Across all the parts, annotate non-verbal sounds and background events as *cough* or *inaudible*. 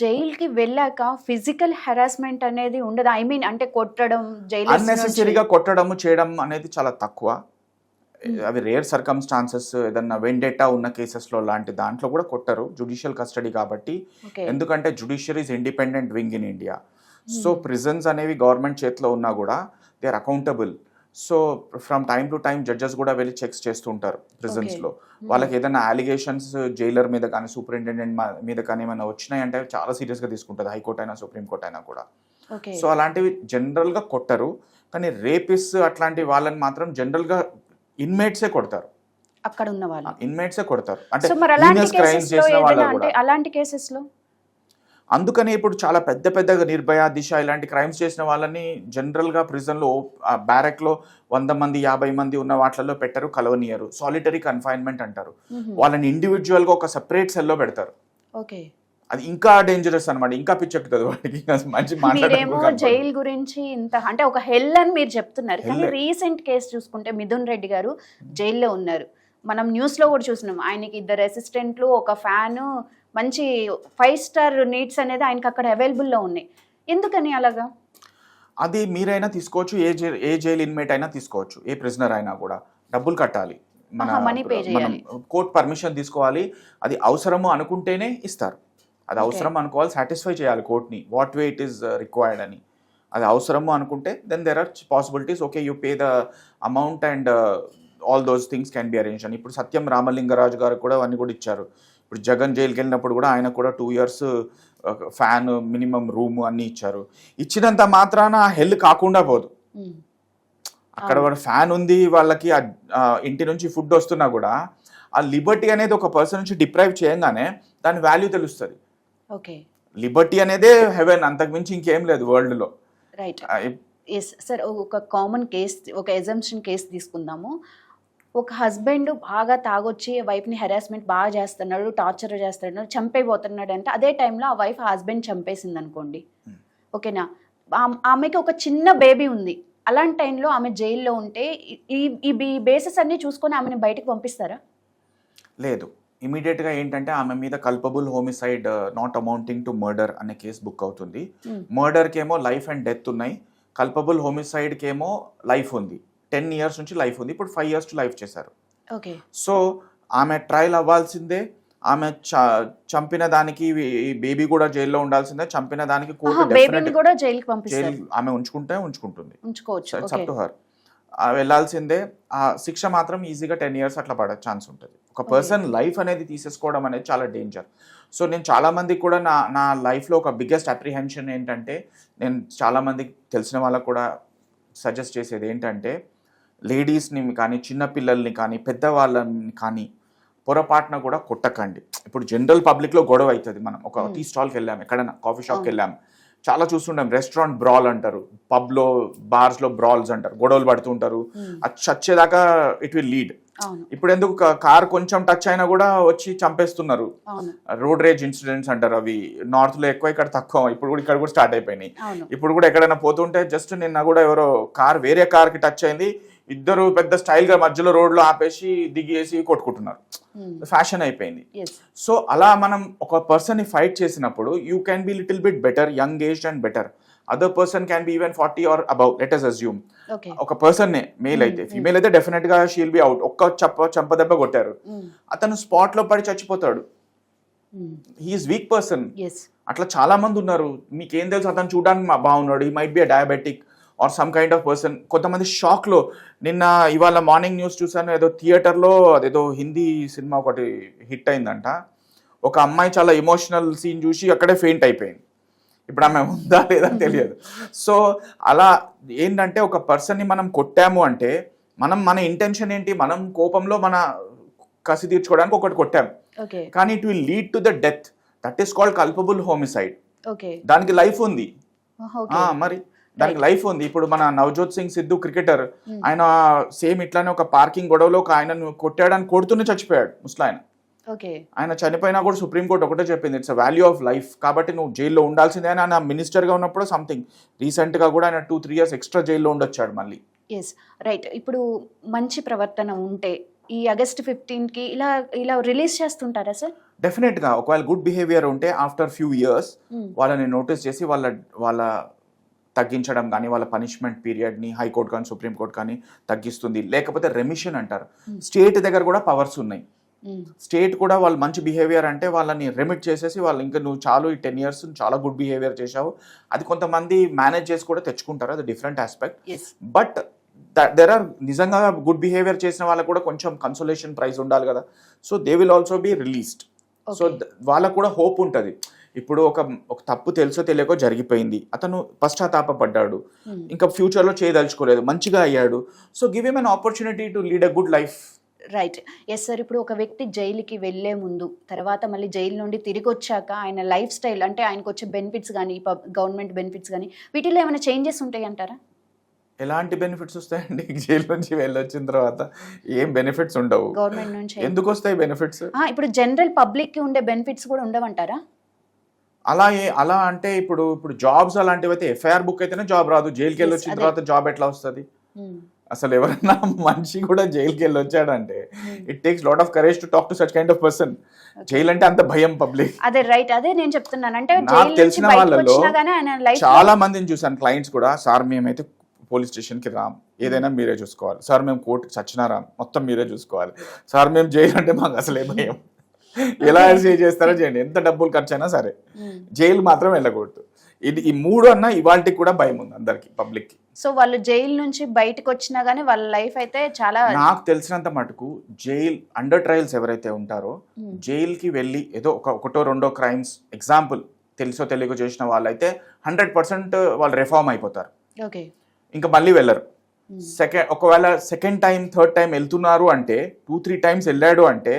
జైలుకి వెళ్ళాక physical harassment అనేది ఉండదు. ఐ మీన్ అంటే కొట్టడం జైలు అన్నెసెసరీగా కొట్టడము చేయడం అనేది చాలా తక్కువ. అవి రేర్ సర్కమ్స్టాన్సెస్ ఏదన్నా వెండెటా ఉన్న కేసెస్లో లాంటి దాంట్లో కూడా కొట్టరు. జుడిషియల్ కస్టడీ కాబట్టి. ఎందుకంటే judiciary is independent wing in India. So prisons అనేవి గవర్నమెంట్ చేతిలో ఉన్నా కూడా they are accountable. So from time to time judges కూడా వెళ్ళి చెక్స్ చేస్తుంటారు prisons లో. వాళ్ళకి ఏదైనా అలిగేషన్స్ జైలర్ మీద కానీ సూపరింటెండెంట్ మీద కానీ ఏమైనా వచ్చినాయంటే చాలా serious గా తీసుకుంటుంది హైకోర్ట్ అయినా సుప్రీం కోర్ట్ అయినా కూడా. సో అలాంటివి general గా కొట్టరు కానీ రేపిస్ అట్లాంటి వాళ్ళని మాత్రం general గా ఇన్మేట్సే కొడతారు. అక్కడ ఉన్న వాళ్ళు. ఇన్మేట్సే కొడతారు. అంటే అలాంటి కేసెస్లో? అందుకనే ఇప్పుడు చాలా పెద్ద పెద్దగా నిర్భయ దిశ ఇలాంటి క్రైమ్స్ చేసిన వాళ్ళని జనరల్గా ప్రిజన్లో బ్యారెక్లో వంద మంది యాభై మంది ఉన్న వాటిలలో పెట్టరు కలవనియరు. సాలిటరీ కన్ఫైన్మెంట్ అంటారు. వాళ్ళని ఇండివిజువల్గా ఒక సెపరేట్ సెల్లో పెడతారు. ఓకే. అది ఇంకా డేంజరస్ అన్నమాట. ఇంకా పిచ్చెక్కుతుంది వాడికి మంచి మీరేమో జైలు గురించి ఇంత అంటే ఒక హెల్ అని మీరు చెప్తున్నారు. కానీ. రీసెంట్ కేసు చూసుకుంటే మిథున్ రెడ్డి గారు జైల్లో ఉన్నారు. మనం న్యూస్లో కూడా చూసినాం. ఆయనకి ఇద్దరు అసిస్టెంట్లు ఒక ఫ్యాన్ మంచి ఫైవ్ స్టార్ నీడ్స్ అనేది ఆయనకి అక్కడ అవైలబుల్లో ఉన్నాయి. ఎందుకని అలాగా? అది మీరైనా తీసుకోవచ్చు ఏ జైల్ ఏ జైలు ఇన్మేట్ అయినా తీసుకోవచ్చు ఏ ప్రిజనర్ అయినా కూడా. డబ్బులు కట్టాలి. మన మనం చేయాలి. కోర్ట్ పర్మిషన్ తీసుకోవాలి. అది అవసరము అనుకుంటేనే ఇస్తారు. అది అవసరం అనుకోవాలి సాటిస్ఫై చేయాలి కోర్ట్ని what way it is required అని. అది అవసరము అనుకుంటే then there are possibilities okay you pay the amount and all those things can be arrange అని ఇప్పుడు సత్యం రామలింగరాజు గారు కూడా అవన్నీ కూడా ఇచ్చారు. ఇప్పుడు జగన్ జైలుకి వెళ్ళినప్పుడు కూడా ఆయన కూడా two years fan minimum room అన్నీ ఇచ్చారు. ఇచ్చినంత మాత్రాన హెల్ కాకుండా పోదు. అక్కడ వాడు ఫ్యాన్ ఉంది వాళ్ళకి ఇంటి నుంచి ఫుడ్ వస్తున్నా కూడా ఆ లిబర్టీ అనేది ఒక పర్సన్ నుంచి డిప్రైవ్ చేయంగానే దాని వాల్యూ తెలుస్తుంది. ఓకే. లిబర్టీ అనేదే హెవెన్ అంతకుమించి ఇంకేం లేదు వరల్డ్లో. రైట్ సార్ ఒక కామన్ కేస్ ఒక ఎజంప్షన్ కేసు తీసుకుందాము. ఒక హస్బెండ్ బాగా తాగొచ్చి వైఫ్ని హెరాస్మెంట్ బాగా చేస్తున్నాడు టార్చర్ చేస్తున్నాడు చంపైపోతున్నాడు అంటే అదే టైంలో ఆ వైఫ్ హస్బెండ్ చంపేసింది అనుకోండి Hmm. ఓకేనా? ఆమ్- ఆమెకి ఒక చిన్న బేబీ ఉంది. అలాంటి టైంలో ఆమె జైల్లో ఉంటే ఈ ఈ బేసెస్ అన్ని చూసుకొని ఆమెను బయటకు పంపిస్తారా? లేదు. ఇమీడియట్గా ఏంటంటే ఆమె మీద culpable homicide not amounting to murder అనే కేసు బుక్ అవుతుంది. Hmm. మర్డర్ కేమో లైఫ్ అండ్ డెత్ ఉన్నాయి. కల్పబుల్ హోమిసైడ్ కేమో లైఫ్ ఉంది. టెన్ ఇయర్స్ నుంచి లైఫ్ ఉంది. ఇప్పుడు ఫైవ్ ఇయర్స్ టు లైఫ్ చేశారు. ఓకే. సో ఆమె ట్రయల్ అవ్వాల్సిందే. ఆమె చంపిన దానికి బేబీ కూడా జైల్లో ఉండాల్సిందే. చంపిన దానికి జైలు ఆమె ఉంచుకుంటే ఉంచుకుంటుంది. Up to her. వెళ్ళాల్సిందే. ఆ శిక్ష మాత్రం ఈజీగా టెన్ ఇయర్స్ అట్లా పడే ఛాన్స్ ఉంటుంది. ఒక పర్సన్ లైఫ్ అనేది తీసేసుకోవడం అనేది చాలా డేంజర్. సో నేను చాలా మందికి కూడా నా నా లైఫ్లో ఒక బిగ్గెస్ట్ అప్రిహెన్షన్ ఏంటంటే నేను చాలా మందికి తెలిసిన వాళ్ళకు కూడా సజెస్ట్ చేసేది ఏంటంటే లేడీస్ని కానీ చిన్న పిల్లల్ని కానీ పెద్దవాళ్ళని కానీ పొరపాటున కూడా కొట్టకండి. ఇప్పుడు జనరల్ పబ్లిక్లో గొడవ అవుతుంది మనం. ఒక. టీ స్టాల్కి వెళ్ళాము ఎక్కడైనా కాఫీ షాప్కి. వెళ్ళాము చాలా చూస్తుంటాం రెస్టారెంట్ బ్రాల్ అంటారు పబ్లో బార్స్లో బ్రాల్స్ అంటారు గొడవలు పడుతుంటారు అది చచ్చేదాకా ఇట్ విల్ లీడ్. ఇప్పుడు ఎందుకు కార్ కొంచెం టచ్ అయినా కూడా వచ్చి చంపేస్తున్నారు. రోడ్ రేజ్ ఇన్సిడెంట్స్ అంటారు అవి. నార్త్లో ఎక్కువ ఇక్కడ తక్కువ. ఇప్పుడు కూడా ఇక్కడ కూడా స్టార్ట్ అయిపోయినాయి. ఇప్పుడు కూడా ఎక్కడైనా పోతుంటే జస్ట్ నిన్న కూడా ఎవరో కార్ వేరే కార్కి టచ్ అయింది. ఇద్దరు పెద్ద స్టైల్గా మధ్యలో రోడ్లో ఆపేసి దిగేసి కొట్టుకుంటున్నారు. ఫ్యాషన్ అయిపోయింది. సో అలా మనం ఒక పర్సన్ని ఫైట్ చేసినప్పుడు you can be little bit better young age and better other person can be even forty or above let us assume ఒక పర్సన్ నే మేల్ అయితే. Hmm, ఫీమేల్ అయితే డెఫినెట్గా షీల్ బి అవుట్ ఒక్క చప్ప చంప దెబ్బ కొట్టారు. అతను స్పాట్లో పడి చచ్చిపోతాడు. హీఈస్ వీక్ పర్సన్ అట్లా చాలా మంది ఉన్నారు. మీకేం తెలుసు? అతను చూడడానికి బాగున్నాడు ఈ might be a diabetic or some kind of person కొంతమంది షాక్లో నిన్న ఇవాళ మార్నింగ్ న్యూస్ చూసాను ఏదో థియేటర్లో అదేదో హిందీ సినిమా ఒకటి హిట్ అయిందంట. ఒక అమ్మాయి చాలా ఎమోషనల్ సీన్ చూసి అక్కడే ఫెయింట్ అయిపోయింది. ఇప్పుడు ఆమె ఉందా లేదా తెలియదు. సో అలా ఏంటంటే ఒక పర్సన్ని మనం కొట్టాము అంటే మనం మన ఇంటెన్షన్ ఏంటి? మనం కోపంలో మన కసి తీర్చుకోవడానికి ఒకటి కొట్టాము. ఓకే. కానీ it will lead to the death. That is called culpable homicide. దానికి లైఫ్ ఉంది. మరి దానికి లైఫ్ ఉంది. ఇప్పుడు మన నవజోత్ సింగ్ సిద్ధు క్రికెటర్ Hmm. ఆయన సేమ్ ఇట్లానే ఒక పార్కింగ్ గొడవలో ఒక ఆయనను కొట్టాడని కొడుతూనే చచ్చిపోయాడు ముస్లాయన. ఆయన చనిపోయినా కూడా సుప్రీంకోర్టు ఒకటే చెప్పింది ఇట్స్ వాల్యూ ఆఫ్ లైఫ్ కాబట్టి నువ్వు జైల్లో ఉండాల్సిందే అని ఆయన మినిస్టర్గా ఉన్నప్పుడు సంథింగ్ రీసెంట్గా కూడా ఆయన టూ త్రీ ఇయర్స్ ఎక్స్ట్రా జైల్లో ఉండొచ్చాడు మళ్ళీ. ఎస్ రైట్ ఇప్పుడు మంచి ప్రవర్తన ఉంటే ఈ ఆగస్ట్ ఫిఫ్టీన్కి ఇలా ఇలా రిలీజ్ చేస్తుంటారా సార్? డెఫినెట్గా ఒకవేళ గుడ్ బిహేవియర్ ఉంటే ఆఫ్టర్ ఫ్యూ ఇయర్స్ Hmm. వాళ్ళని నోటీస్ చేసి వాళ్ళ వాళ్ళ తగ్గించడం కానీ వాళ్ళ పనిష్మెంట్ పీరియడ్ని హైకోర్టు కానీ సుప్రీంకోర్టు కానీ తగ్గిస్తుంది. లేకపోతే రెమిషన్ అంటారు. Hmm. స్టేట్ దగ్గర కూడా పవర్స్ ఉన్నాయి. స్టేట్ కూడా వాళ్ళు మంచి బిహేవియర్ అంటే వాళ్ళని రెమిట్ చేసేసి వాళ్ళు ఇంకా నువ్వు చాలు ఈ టెన్ ఇయర్స్ చాలా గుడ్ బిహేవియర్ చేశావు. అది కొంతమంది మేనేజ్ చేసి కూడా తెచ్చుకుంటారు. అది different aspect. But there are నిజంగా గుడ్ బిహేవియర్ చేసిన వాళ్ళకు కూడా కొంచెం కన్సోలేషన్ ప్రైజ్ ఉండాలి కదా. So they will also be released so. వాళ్ళకు కూడా హోప్ ఉంటుంది. ఇప్పుడు ఒక ఒక తప్పు తెలుసో తెలియకో జరిగిపోయింది. అతను పశ్చాత్తాపడ్డాడు ఉమ్. ఇంకా ఫ్యూచర్లో చేయదలుచుకోలేదు. మంచిగా అయ్యాడు. So give em an opportunity to lead a good life right yes sir ఇప్పుడు ఒక వ్యక్తి జైలుకి వెళ్ళే ముందు తర్వాత మళ్ళీ జైలు నుండి తిరిగి వచ్చాక ఆయన లైఫ్ స్టైల్ అంటే ఆయనకు వచ్చే బెనిఫిట్స్ కానీ గవర్నమెంట్ బెనిఫిట్స్ కానీ వీటిలో ఏమైనా చేంజెస్ ఉంటాయి అంటారా ఎలాంటి బెనిఫిట్స్ వస్తాయండి? *laughs* జైలు నుంచి వెళ్ళొచ్చిన తర్వాత ఏం బెనిఫిట్స్ ఉండవు. గవర్నమెంట్ నుంచి ఎందుకు వస్తాయి బెనిఫిట్స్ ఇప్పుడు జనరల్ పబ్లిక్కి ఉండే బెనిఫిట్స్ కూడా ఉండవంటారా? అలా అలా అంటే ఇప్పుడు ఇప్పుడు జాబ్స్ అలాంటివి అయితే ఎఫ్ఐఆర్ బుక్ అయితేనే జాబ్ రాదు. జైలుకి వెళ్ళి వచ్చిన. తర్వాత జాబ్ ఎట్లా వస్తుంది? ఉమ్, అసలు ఎవరైనా *laughs* మనిషి కూడా జైలుకి వెళ్ళి వచ్చాడంటే it takes lot of courage to talk to such kind of person jail అంటే అంత భయం పబ్లిక్ అదే రైట్ అదే నేను చెప్తున్నాను. అంటే నాకు తెలిసిన వాళ్ళలో చాలా మందిని చూసాను క్లయింట్స్ కూడా. సార్ మేమైతే పోలీస్ స్టేషన్కి రాం. ఏదైనా మీరే చూసుకోవాలి. సార్ మేము కోర్టుకి చచ్చినా రాం మొత్తం మీరే చూసుకోవాలి. సార్ మేము జైలు అంటే మాకు అసలే భయం. ఎలా చేస్తారో చేయండి. ఎంత డబ్బులు ఖర్చు అయినా సరే జైలు మాత్రం వెళ్ళకూడదు. ఇది ఈ మూడు అన్న ఇవాళకి కూడా భయం ఉంది అందరికి పబ్లిక్కి. సో వాళ్ళు జైలు నుంచి బయటకు వచ్చినా కానీ వాళ్ళ లైఫ్ అయితే చాలా నాకు తెలిసినంత మటుకు జైల్ అండర్ ట్రయల్స్ ఎవరైతే ఉంటారో Hmm. జైలుకి వెళ్ళి ఏదో ఒక ఒకటో రెండో క్రైమ్స్ ఎగ్జాంపుల్ తెలుసో తెలియకో చేసిన వాళ్ళైతే హండ్రెడ్ పర్సెంట్ వాళ్ళు రిఫార్మ్ అయిపోతారు. ఓకే. ఇంకా మళ్ళీ వెళ్ళరు. సెకండ్ ఒకవేళ సెకండ్ టైం థర్డ్ టైం వెళ్తున్నారు అంటే టూ త్రీ టైమ్స్ వెళ్ళాడు అంటే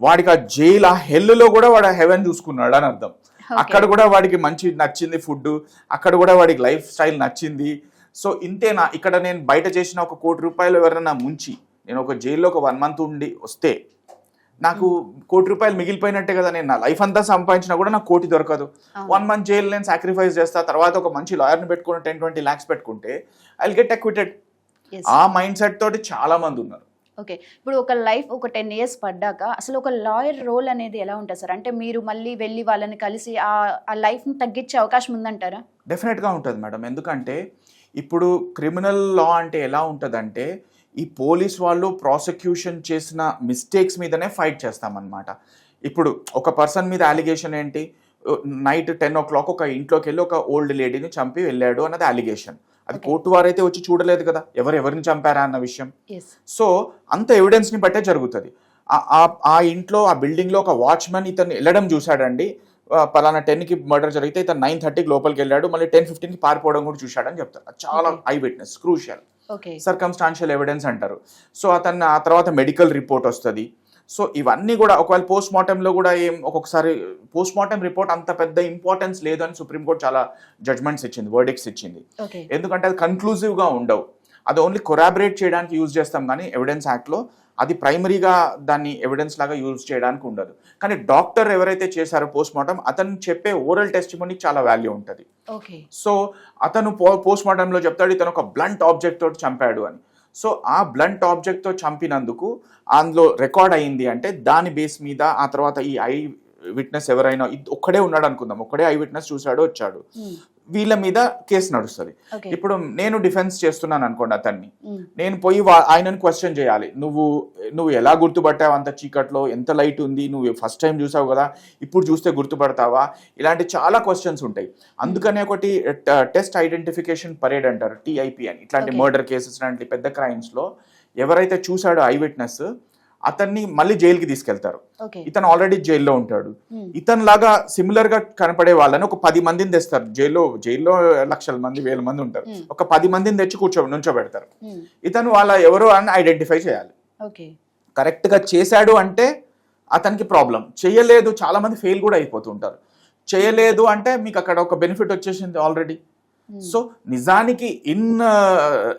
వాడికి ఆ జైల్ ఆ హెల్లో కూడా వాడు హెవెన్ చూసుకున్నాడు అని అర్థం. అక్కడ కూడా వాడికి మంచి నచ్చింది ఫుడ్ అక్కడ కూడా వాడికి లైఫ్ స్టైల్ నచ్చింది. సో ఇంతేనా? ఇక్కడ నేను బయట చేసిన ఒక కోటి రూపాయలు ఎవరైనా ముంచి నేను ఒక జైల్లో ఒక వన్ మంత్ ఉండి వస్తే నాకు కోటి రూపాయలు మిగిలిపోయినట్టే కదా నేను నా లైఫ్ అంతా సంపాదించినా కూడా నాకు కోటి దొరకదు. వన్ మంత్ జైలు నేను సాక్రిఫైస్ చేస్తా తర్వాత ఒక మంచి లాయర్ని పెట్టుకుని టెన్ ట్వంటీ ల్యాక్స్ పెట్టుకుంటే ఐ గెట్ అక్విటెడ్. ఆ మైండ్ సెట్ తోటి చాలా మంది ఉన్నారు. ఓకే. ఇప్పుడు ఒక లైఫ్ ఒక టెన్ ఇయర్స్ పడ్డాక అసలు ఒక లాయర్ రోల్ అనేది ఎలా ఉంటుంది సార్? అంటే మీరు మళ్ళీ వెళ్ళి వాళ్ళని కలిసి ఆ ఆ లైఫ్ని తగ్గించే అవకాశం ఉందంటారా? డెఫినెట్గా ఉంటుంది మేడం. ఎందుకంటే ఇప్పుడు క్రిమినల్ లా అంటే ఎలా ఉంటుందంటే ఈ పోలీస్ వాళ్ళు ప్రాసిక్యూషన్ చేసిన మిస్టేక్స్ మీదనే ఫైట్ చేస్తామన్నమాట. ఇప్పుడు ఒక పర్సన్ మీద అలిగేషన్ ఏంటి? నైట్ టెన్ ఓ క్లాక్ ఒక ఇంట్లోకి వెళ్ళి ఒక ఓల్డ్ లేడీని చంపి వెళ్ళాడు అన్నది అలిగేషన్ అది. కోర్టు వారైతే వచ్చి చూడలేదు కదా ఎవరు ఎవరిని చంపారా అన్న విషయం. సో అంత ఎవిడెన్స్ని బట్టే జరుగుతుంది. ఆ- ఇంట్లో ఆ బిల్డింగ్లో ఒక వాచ్మెన్ ఇతను వెళ్ళడం చూశాడండి. పలానా టెన్కి మర్డర్ జరిగితే ఇతను నైన్ థర్టీకి లోపలికి వెళ్ళాడు మళ్ళీ టెన్ ఫిఫ్టీన్కి పారిపోవడం కూడా చూశాడని చెప్తారు. చాలా. Eye witness crucial circumstantial evidence అంటారు. సో అతను ఆ తర్వాత మెడికల్ రిపోర్ట్ వస్తుంది. సో ఇవన్నీ కూడా ఒకవేళ పోస్ట్ మార్టంలో కూడా ఏం ఒక్కొక్కసారి పోస్ట్ మార్టం రిపోర్ట్ అంత పెద్ద ఇంపార్టెన్స్ లేదని సుప్రీంకోర్టు చాలా జడ్జ్మెంట్స్ ఇచ్చింది వర్డిక్స్ ఇచ్చింది. ఎందుకంటే అది కన్క్లూజివ్గా ఉండవు. అది ఓన్లీ కొరాబరేట్ చేయడానికి యూజ్ చేస్తాం కానీ ఎవిడెన్స్ యాక్ట్లో అది ప్రైమరీగా దాన్ని ఎవిడెన్స్ లాగా యూజ్ చేయడానికి ఉండదు. కానీ డాక్టర్ ఎవరైతే చేశారో పోస్ట్ మార్టం అతను చెప్పే ఓరల్ టెస్టిమోనీకి చాలా వాల్యూ ఉంటుంది. ఓకే సో అతను పో పోస్ట్ మార్టంలో చెప్తాడు ఇతను ఒక బ్లంట్ ఆబ్జెక్ట్ తోటి చంపాడు అని. సో ఆ బ్లంట్ ఆబ్జెక్ట్తో చంపినందుకు అందులో రికార్డ్ అయింది అంటే దాని బేస్ మీద ఆ తర్వాత ఈ ఐ విట్నెస్ ఎవరైనా ఒక్కడే ఉన్నాడు అనుకుందాం. ఒక్కడే ఐ విట్నెస్ చూశాడు వచ్చాడు. వీళ్ళ మీద కేసు నడుస్తుంది. ఇప్పుడు నేను డిఫెన్స్ చేస్తున్నాను అనుకోండి అతన్ని. నేను పోయి ఆయనను క్వశ్చన్ చేయాలి. నువ్వు నువ్వు ఎలా గుర్తుపట్టావు అంత చీకట్లో? ఎంత లైట్ ఉంది? నువ్వు ఫస్ట్ టైం చూసావు కదా? ఇప్పుడు చూస్తే గుర్తుపడతావా? ఇలాంటి చాలా క్వశ్చన్స్ ఉంటాయి. అందుకనే ఒకటి టెస్ట్ ఐడెంటిఫికేషన్ పరేడ్ అంటారు టిఐపి అని. ఇట్లాంటి. మర్డర్ కేసెస్ లాంటి పెద్ద crimes లో ఎవరైతే చూసాడో ఐ విట్నెస్ అతన్ని మళ్ళీ జైలుకి తీసుకెళ్తారు. ఇతను ఆల్రెడీ జైల్లో ఉంటాడు. ఇతను లాగా సిమిలర్గా కనపడే వాళ్ళని ఒక పది మందిని తెస్తారు. జైల్లో జైల్లో లక్షల మంది వేల మంది ఉంటారు. ఒక పది మందిని తెచ్చి కూర్చో నుంచోబెడతారు. ఇతను వాళ్ళ ఎవరు అని ఐడెంటిఫై చేయాలి. కరెక్ట్గా చేశాడు అంటే అతనికి ప్రాబ్లం చేయలేదు చాలా మంది ఫెయిల్ కూడా అయిపోతుంటారు చేయలేదు అంటే మీకు అక్కడ ఒక బెనిఫిట్ వచ్చేసింది ఆల్రెడీ సో నిజానికి in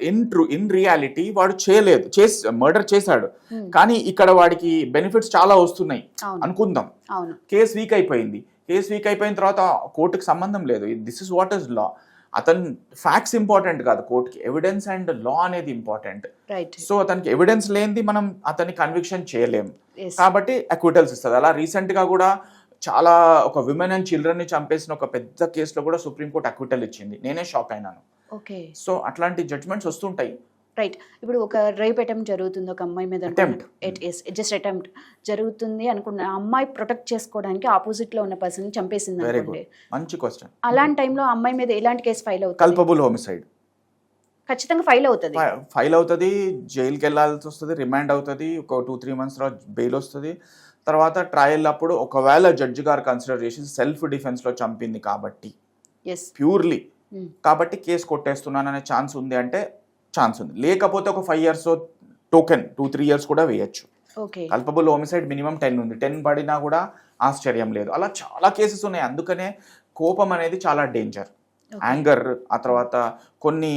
in true in reality వాడు చేయలేదు చేసి మర్డర్ చేశాడు. కానీ ఇక్కడ వాడికి బెనిఫిట్స్ చాలా వస్తున్నాయి. అనుకుందాం. కేసు వీక్ అయిపోయింది. కేసు వీక్ అయిపోయిన తర్వాత కోర్టుకి సంబంధం లేదు. This is what is law అతను ఫ్యాక్ట్స్ ఇంపార్టెంట్ కాదు. కోర్టుకి ఎవిడెన్స్ అండ్ లా అనేది ఇంపార్టెంట్ రైట్ సో అతనికి ఎవిడెన్స్ లేనిది మనం అతన్ని కన్విక్షన్ చేయలేం. ఎస్ కాబట్టి అక్విటల్స్ ఇస్తుంది. అలా recent గా కూడా చాలా ఒక విమెన్ అండ్ చిల్డ్రన్ని చంపేసిన ఒక పెద్ద కేసులో కూడా సుప్రీంకోర్టు అక్విటల్ ఇచ్చింది. నేనే షాక్ అయినాను. ఓకే సో అట్లాంటి జడ్జ్మెంట్స్ వస్తుంటాయి. రైట్ ఇప్పుడు ఒక రేప్ అటెంప్ట్ జరుగుతుంది ఒక అమ్మాయి మీద. జస్ట్ అటెంప్ట్ జరుగుతుంది అనుకున్న అమ్మాయి ప్రొటెక్ట్ చేసుకోవడానికి ఆపోజిట్లో ఉన్న పర్సన్ చంపేసింది అనుకోండి. మంచి క్వశ్చన్ అలాంటి టైంలో అమ్మాయి మీద ఎలాంటి కేసు ఫైల్ అవుతుంది? కల్పబుల్ హోమిసైడ్ ఖచ్చితంగా ఫైల్ అవుతుంది. ఫైల్ అవుతుంది జైలుకి వెళ్ళాల్సి వస్తుంది రిమాండ్ అవుతుంది ఒక టూ త్రీ మంత్స్ తర్వాత బెయిల్ వస్తుంది. తర్వాత ట్రయల్ అప్పుడు ఒకవేళ జడ్జి గారు కన్సిడర్ చేసి సెల్ఫ్ డిఫెన్స్లో చంపింది కాబట్టి. Purely Hmm. కాబట్టి కేసు కొట్టేస్తున్నాను అనే ఛాన్స్ ఉంది అంటే ఛాన్స్ ఉంది. లేకపోతే ఒక five years token two three years కూడా వేయచ్చు. కల్పబుల్ హోమిసైడ్ మినిమం టెన్ ఉంది. టెన్ పడినా కూడా ఆశ్చర్యం లేదు. అలా చాలా కేసెస్ ఉన్నాయి. అందుకనే కోపం అనేది చాలా డేంజర్ యాంగర్ ఆ తర్వాత కొన్ని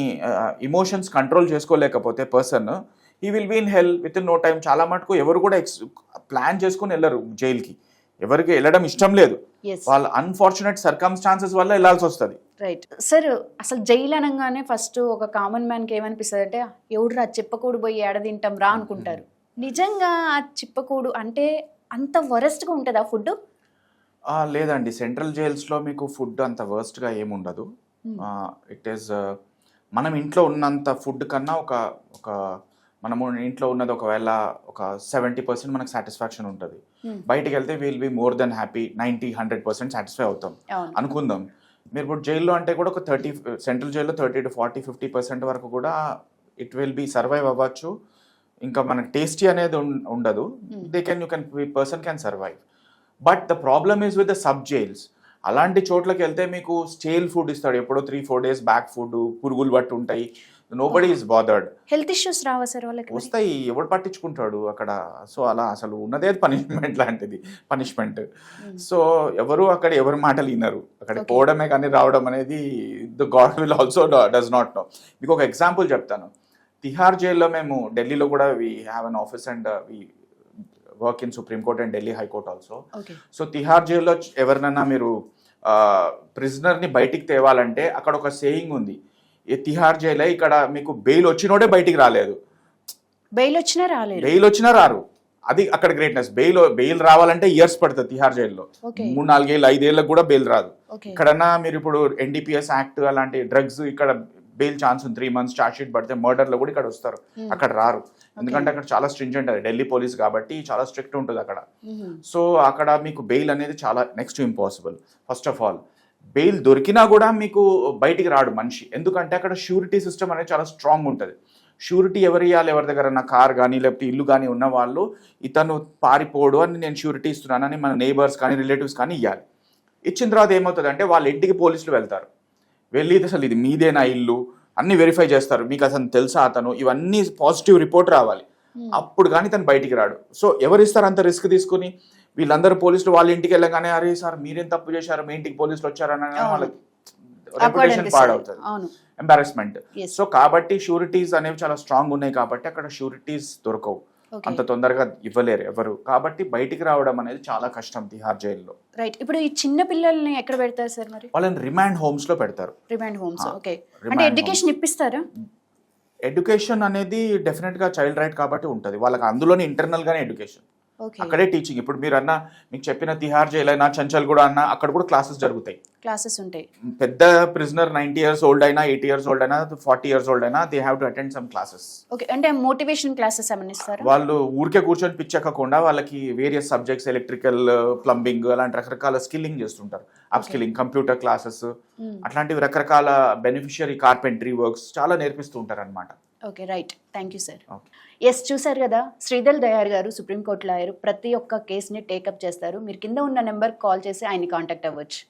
emotions control చేసుకోలేకపోతే person he will be in hell within no time చాలా మటుకు ఎవరు కూడా ఎక్స్ ప్లాన్ చేసుకుని వెళ్ళరు జైలుకి. ఎవరికి వెళ్ళడం ఇష్టం లేదు. వాళ్ళ అన్ఫార్చునేట్ సర్కమ్స్టాన్సెస్ వల్ల వెళ్ళాల్సి వస్తుంది. రైట్ సార్ అసలు జైలు అనగానే ఫస్ట్ ఒక కామన్ మ్యాన్కి ఏమనిపిస్తుంది అంటే ఎవడురా చిప్పకూడు పోయి ఏడ తింటాం రా అనుకుంటారు. నిజంగా ఆ చిప్పకూడు అంటే అంత వరస్ట్గా ఉంటుందా ఫుడ్ ఆ, లేదండి. సెంట్రల్ జైల్స్లో మీకు ఫుడ్ అంత వర్స్ట్గా ఏముండదు ఇట్ ఈస్ మనం ఇంట్లో ఉన్నంత ఫుడ్ కన్నా ఒక ఒక మనము ఇంట్లో ఉన్నది ఒకవేళ ఒక సెవెంటీ పర్సెంట్ మనకు సాటిస్ఫాక్షన్ ఉంటుంది. బయటికి వెళ్తే will be more than happy ninety hundred percent satisfy అవుతాం. అనుకుందాం. మీరు ఇప్పుడు జైల్లో అంటే కూడా ఒక థర్టీ సెంట్రల్ జైల్లో thirty to forty fifty percent వరకు కూడా ఇట్ విల్ బి సర్వైవ్ అవ్వచ్చు. ఇంకా మనకు టేస్టీ అనేది ఉండదు. They can you can person can survive but the problem is with the sub jails అలాంటి చోట్లకి వెళ్తే మీకు స్టేల్ ఫుడ్ ఇస్తాడు. ఎప్పుడో three four days back food పురుగులు బట్టి ఉంటాయి. Nobody is bothered health issues రావా సార్ వాళ్ళకి? వస్తాయి ఎవడు పట్టించుకుంటాడు అక్కడ. సో అలా అసలు ఉన్నదే పనిష్మెంట్ లాంటిది పనిష్మెంట్ Hmm. సో ఎవరు అక్కడ ఎవరి మాటలు వినరు. అక్కడ. పోవడమే కానీ రావడం అనేది the god will also does not know. మీకు ఒక ఎగ్జాంపుల్ చెప్తాను. తిహార్ జైల్లో మేము ఢిల్లీలో కూడా we have an office and we work in supreme court and Delhi high court also. So Tihar జైల్లో ఎవరినైనా మీరు ప్రిజనర్ని బయటికి తేవాలంటే అక్కడ ఒక సేయింగ్ ఉంది. తిహార్ జైలే ఇక్కడ మీకు బెయిల్ వచ్చినోడే బయటికి రాలేదు. బెయిల్ వచ్చినా రాలేదు. బెయిల్ వచ్చినా రారు. అది అక్కడ గ్రేట్నెస్. బెయిల్ బెయిల్ రావాలంటే ఇయర్స్ పడుతుంది తిహార్ జైల్లో. మూడు నాలుగేళ్ళు ఐదేళ్ళకి కూడా బెయిల్ రాదు. ఇక్కడన్నా మీరు ఇప్పుడు ఎన్డీపీఎస్ యాక్ట్ అలాంటి డ్రగ్స్ ఇక్కడ బెయిల్ ఛాన్స్ ఉంది. త్రీ మంత్స్ చార్జ్ షీట్ పడితే మర్డర్లో కూడా ఇక్కడ వస్తారు. Hmm. అక్కడ రారు. ఎందుకంటే అక్కడ చాలా స్ట్రింజెంట్ అది. ఢిల్లీ పోలీస్ కాబట్టి చాలా స్ట్రిక్ట్ ఉంటుంది అక్కడ. మ్మ్. సో అక్కడ మీకు బెయిల్ అనేది చాలా next impossible first of all bail దొరికినా కూడా మీకు బయటికి రాడు మనిషి. ఎందుకంటే అక్కడ షూరిటీ సిస్టమ్ అనేది చాలా స్ట్రాంగ్ ఉంటుంది. షూరిటీ ఎవరు ఇవ్వాలి ఎవరి దగ్గర నా కార్ కానీ లేకపోతే ఇల్లు కానీ ఉన్న వాళ్ళు ఇతను పారిపోడు అని నేను షూరిటీ ఇస్తున్నానని మన నేబర్స్ కానీ రిలేటివ్స్ కానీ ఇవ్వాలి ఇచ్చిన తర్వాత ఏమవుతుంది అంటే వాళ్ళ ఇంటికి పోలీసులు వెళ్తారు. వెళ్ళి అసలు ఇది మీదేనా ఇల్లు? అన్ని వెరిఫై చేస్తారు. మీకు అసలు తెలుసా అతను? ఇవన్నీ పాజిటివ్ రిపోర్ట్ రావాలి. మ్మ్. అప్పుడు కానీ తను బయటికి రాడు. సో ఎవరు ఇస్తారు అంత రిస్క్ తీసుకుని? వీళ్ళందరూ పోలీసులు వాళ్ళ ఇంటికి వెళ్ళగానే అరే సార్ మీరేం తప్పు చేశారు? మీ ఇంటికి పోలీసులు వచ్చారని. వాళ్ళకి రెప్యుటేషన్. పాడవుతుంది. ఎంబారస్మెంట్. సో కాబట్టి షూరిటీస్ అనేవి చాలా స్ట్రాంగ్ ఉన్నాయి కాబట్టి అక్కడ షూరిటీస్ దొరకవు. అంత తొందరగా ఇవ్వలేరు ఎవరు. కాబట్టి బయటికి రావడం అనేది చాలా కష్టం తిహార్ జైల్లో. రైట్ ఇప్పుడు ఈ చిన్న పిల్లల్ని ఎక్కడ పెడతారు సార్ మరి? వాళ్ళని రిమాండ్ హోమ్స్లో పెడతారు. రిమాండ్ హోమ్స్ ఓకే అంటే ఎడ్యుకేషన్ ఇప్పిస్తారా? ఎడ్యుకేషన్ అనేది డెఫినెట్గా చైల్డ్ రైట్ కాబట్టి ఉంటుంది. వాళ్ళకి అందులోనే ఇంటర్నల్ గానే ఎడ్యుకేషన్ అక్కడే టీచింగ్ ఇప్పుడు మీరు అన్న మీకు చెప్పిన తిహార్ జైల్ అయినా చంచల్ కూడా అన్న అక్కడ కూడా క్లాసెస్ జరుగుతాయి. క్లాసెస్ ఉంటాయి. పెద్ద ప్రిజనర్ నైన్టీ ఇయర్స్ ఓల్డ్ అయినా ఎయిటీ ఇయర్స్ ఓల్డ్ అయినా ఫార్టీ ఇయర్స్ ఓల్డ్ అయినా they have to attend some classes okay అంటే మోటివేషన్ క్లాసెస్ ఏమైనా ఇస్తారా? వాళ్ళు ఊరికే కూర్చొని పిచ్చకుండా వాళ్ళకి వేరియస్ సబ్జెక్ట్స్ ఎలక్ట్రికల్ ప్లంబింగ్ అలాంటి రకరకాల స్కిల్లింగ్ చేస్తుంటారు. Up skilling computer classes. అట్లాంటివి రకరకాల బెనిఫిషియరీ కార్పెంటరీ వర్క్స్ చాలా నేర్పిస్తూ ఉంటారు అనమాట okay right thank you sir okay yes చూసారు కదా శ్రీధల్ దయార్ గారు సుప్రీంకోర్టు లాయర్ ప్రతి ఒక్క కేసుని టేకప్ చేస్తారు. మీరు కింద ఉన్న నెంబర్ కాల్ చేసి ఆయన్ని కాంటాక్ట్ అవ్వచ్చు.